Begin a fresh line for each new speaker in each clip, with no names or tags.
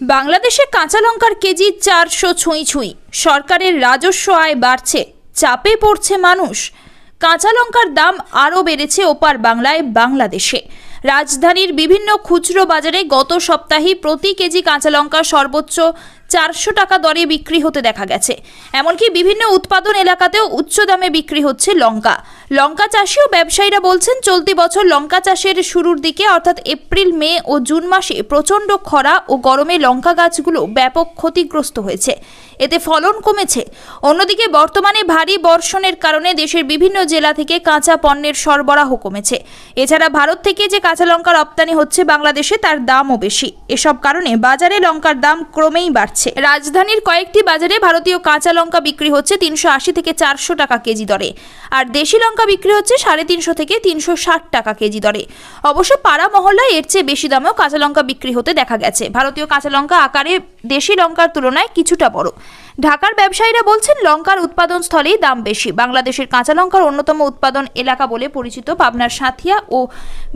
বাংলাদেশে কাঁচা লঙ্কার কেজি চারশো ছুঁই ছুঁই। সরকারের রাজস্ব আয় বাড়ছে, চাপে পড়ছে মানুষ। কাঁচা লঙ্কার দাম আরও বেড়েছে ওপার বাংলায়, বাংলাদেশে। রাজধানীর বিভিন্ন খুচরো বাজারে গত সপ্তাহে প্রতি কেজি কাঁচা লঙ্কা সর্বোচ্চ চারশো টাকা দরে বিক্রি হতে দেখা গেছে। এমনকি বিভিন্ন উৎপাদন এলাকাতেও উচ্চ দামে বিক্রি হচ্ছে লঙ্কা। লঙ্কা চাষি ও ব্যবসায়ীরা বলছেন, চলতি বছর লঙ্কা চাষের শুরুর দিকে, অর্থাৎ এপ্রিল, মে ও জুন মাসে প্রচণ্ড খরা ও গরমে লঙ্কা গাছগুলো ব্যাপক ক্ষতিগ্রস্ত হয়েছে। এতে ফলন কমেছে। অন্যদিকে বর্তমানে ভারী বর্ষণের কারণে দেশের বিভিন্ন জেলা থেকে কাঁচা পণ্যের সরবরাহ কমেছে। এছাড়া ভারত থেকে যে কাঁচা লঙ্কা রপ্তানি হচ্ছে বাংলাদেশে, তার দামও বেশি। এসব কারণে বাজারে লঙ্কার দাম ক্রমেই বাড়ছে। রাজধানীর কয়েকটি বাজারে ভারতীয় কাঁচা লঙ্কা বিক্রি হচ্ছে তিনশো আশি থেকে চারশো টাকা কেজি দরে, আর দেশি লঙ্কা বিক্রি হচ্ছে সাড়ে তিনশো থেকে তিনশো ষাট টাকা কেজি দরে। অবশ্য পাড়া মহল্লায় এর চেয়ে বেশি দামেও কাঁচা লঙ্কা বিক্রি হতে দেখা গেছে। ভারতীয় কাঁচা লঙ্কা আকারে দেশি লঙ্কার তুলনায় কিছুটা বড়। ঢাকার ব্যবসায়ীরা বলছেন, লঙ্কার উৎপাদন স্থলেই দাম বেশি। বাংলাদেশের কাঁচা লঙ্কার অন্যতম উৎপাদন এলাকা বলে পরিচিত পাবনার সাথিয়া ও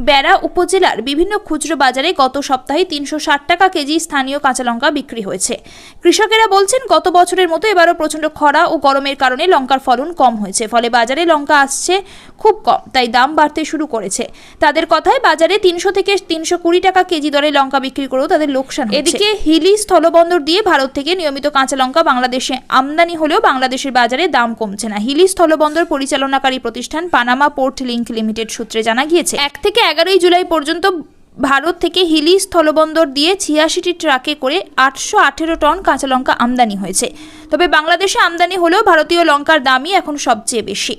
বেড়া উপজেলার বিভিন্ন খুচরো বাজারে গত সপ্তাহে তিনশো ষাট টাকা কেজি স্থানীয় কাঁচা লঙ্কা বিক্রি হয়েছে। কৃষকেরা বলছেন, গত বছরের মতো এবারও প্রচণ্ড খরা ও গরমের কারণে লঙ্কার ফলন কম হয়েছে। ফলে বাজারে লঙ্কা আসছে খুব কম, তাই দাম বাড়তে শুরু করেছে। তাদের কথায়, বাজারে তিনশো থেকে তিনশো কুড়ি টাকা কেজি দরে লঙ্কা বিক্রি করেও তাদের লোকসান এদিকে হিলি স্থলবন্দর দিয়ে ভারত থেকে নিয়মিত কাঁচা লঙ্কা বাংলাদেশে আমদানি হলেও বাংলাদেশের বাজারে দাম কমছে না। হিলি স্থলবন্দর পরিচালনাকারী প্রতিষ্ঠান পানামা পোর্ট লিংক লিমিটেড সূত্রে জানা গিয়েছে, এক থেকে এগারোই জুলাই পর্যন্ত ভারত থেকে হিলি স্থলবন্দর দিয়ে ছিয়াশিটি ট্রাকে করে আটশো আঠেরো টন কাঁচা লঙ্কা আমদানি হয়েছে। তবে বাংলাদেশে আমদানি হলেও ভারতীয় লঙ্কার দামই এখন সবচেয়ে বেশি।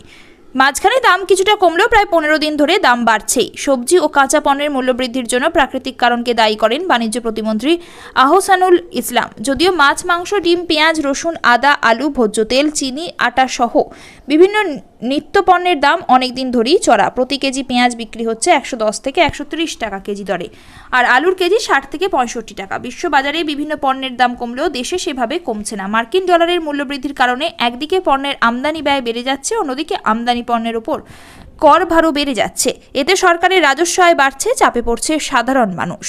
মাঝখানে দাম কিছুটা কমলেও প্রায় পনেরো দিন ধরে দাম বাড়ছেই সবজি ও কাঁচা পণ্যের মূল্যবৃদ্ধির জন্য প্রাকৃতিক কারণকে দায়ী করেন বাণিজ্য প্রতিমন্ত্রী আহসানুল ইসলাম। যদিও মাছ, মাংস, ডিম, পেঁয়াজ, রসুন, আদা, আলু, ভোজ্য তেল, চিনি, আটা সহ বিভিন্ন নিত্য পণ্যের দাম অনেক দিন ধরেই চড়া। প্রতি কেজি পেঁয়াজ বিক্রি হচ্ছে একশো দশ থেকে একশো ত্রিশ টাকা কেজি দরে। আর আলুর কেজি ষাট থেকে পঁয়ষট্টি টাকা। বিশ্ববাজারে বিভিন্ন পণ্যের দাম কমলেও দেশে সেভাবে কমছে না। মার্কিন ডলারের মূল্যবৃদ্ধির কারণে একদিকে পণ্যের আমদানি ব্যয় বেড়ে যাচ্ছে, অন্যদিকে আমদানি পণ্যের ওপর কর ভারও বেড়ে যাচ্ছে। এতে সরকারের রাজস্ব আয় বাড়ছে, চাপে পড়ছে সাধারণ মানুষ।